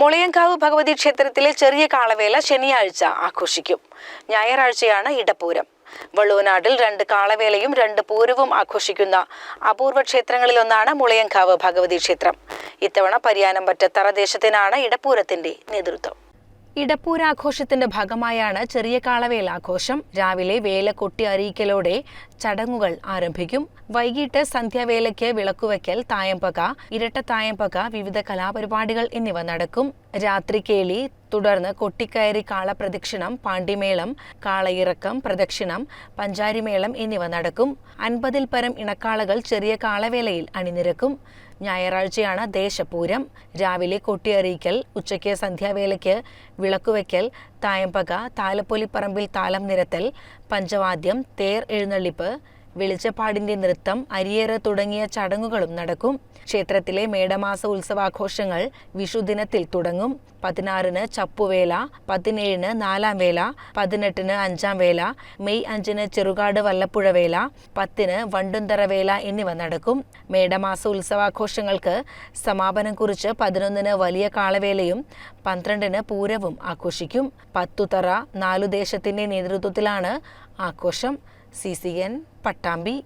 മുളയങ്കാവ് ഭഗവതി ക്ഷേത്രത്തിലെ ചെറിയ കാളവേല ശനിയാഴ്ച ആഘോഷിക്കും. ഞായറാഴ്ചയാണ് ഇടപ്പൂരം വള്ളൂനാട്ടിൽ രണ്ട് കാളവേലയും രണ്ട് പൂരവും ആഘോഷിക്കുന്ന അപൂർവ ക്ഷേത്രങ്ങളിലൊന്നാണ് മുളയങ്കാവ് ഭഗവതി ക്ഷേത്രം. ഇത്തവണ പരിയാനംപറ്റ തറദേശത്തിനാണ് ഇടപ്പൂരത്തിന്റെ നേതൃത്വം. ഇടപ്പൂരാഘോഷത്തിന്റെ ഭാഗമായാണ് ചെറിയ കാളവേൽ ആഘോഷം. രാവിലെ വേല കൊട്ടി അറിയിക്കലോടെ ചടങ്ങുകൾ ആരംഭിക്കും. വൈകിട്ട് സന്ധ്യാവേലയ്ക്ക് വിളക്കുവയ്ക്കൽ തായമ്പക ഇരട്ട വിവിധ കലാപരിപാടികൾ എന്നിവ നടക്കും. രാത്രി കേളി തുടർന്ന് കൊട്ടിക്കയറി കാളപ്രദക്ഷിണം പാണ്ടിമേളം കാളയിറക്കം പ്രദക്ഷിണം പഞ്ചാരിമേളം എന്നിവ നടക്കും. അൻപതിൽ പരം ഇണക്കാളകൾ ചെറിയ കാളവേലയിൽ അണിനിരക്കും. ഞായറാഴ്ചയാണ് ദേശപൂരം. രാവിലെ കൊട്ടിയറിയിക്കൽ ഉച്ചയ്ക്ക് സന്ധ്യാവേലയ്ക്ക് വിളക്കുവയ്ക്കൽ തായമ്പക താലപ്പൊലിപ്പറമ്പിൽ താലം നിരത്തൽ പഞ്ചവാദ്യം തേർ എഴുന്നള്ളിപ്പ് വെളിച്ചപ്പാടിന്റെ നൃത്തം അരിയേറ് തുടങ്ങിയ ചടങ്ങുകളും നടക്കും. ക്ഷേത്രത്തിലെ മേടമാസ ഉത്സവാഘോഷങ്ങൾ വിഷുദിനത്തിൽ തുടങ്ങും. പതിനാറിന് ചപ്പുവേല പതിനേഴിന് നാലാം വേല പതിനെട്ടിന് അഞ്ചാം വേല മെയ് അഞ്ചിന് ചെറുകാട് വല്ലപ്പുഴ വേല പത്തിന് വണ്ടുന്തറ വേല എന്നിവ നടക്കും. മേടമാസ ഉത്സവാഘോഷങ്ങൾക്ക് സമാപനം കുറിച്ച് പതിനൊന്നിന് വലിയ കാളവേലയും പന്ത്രണ്ടിന് പൂരവും ആഘോഷിക്കും. പത്തുതറ നാലുദേശത്തിന്റെ നേതൃത്വത്തിലാണ് ആഘോഷം. C C N Pattambi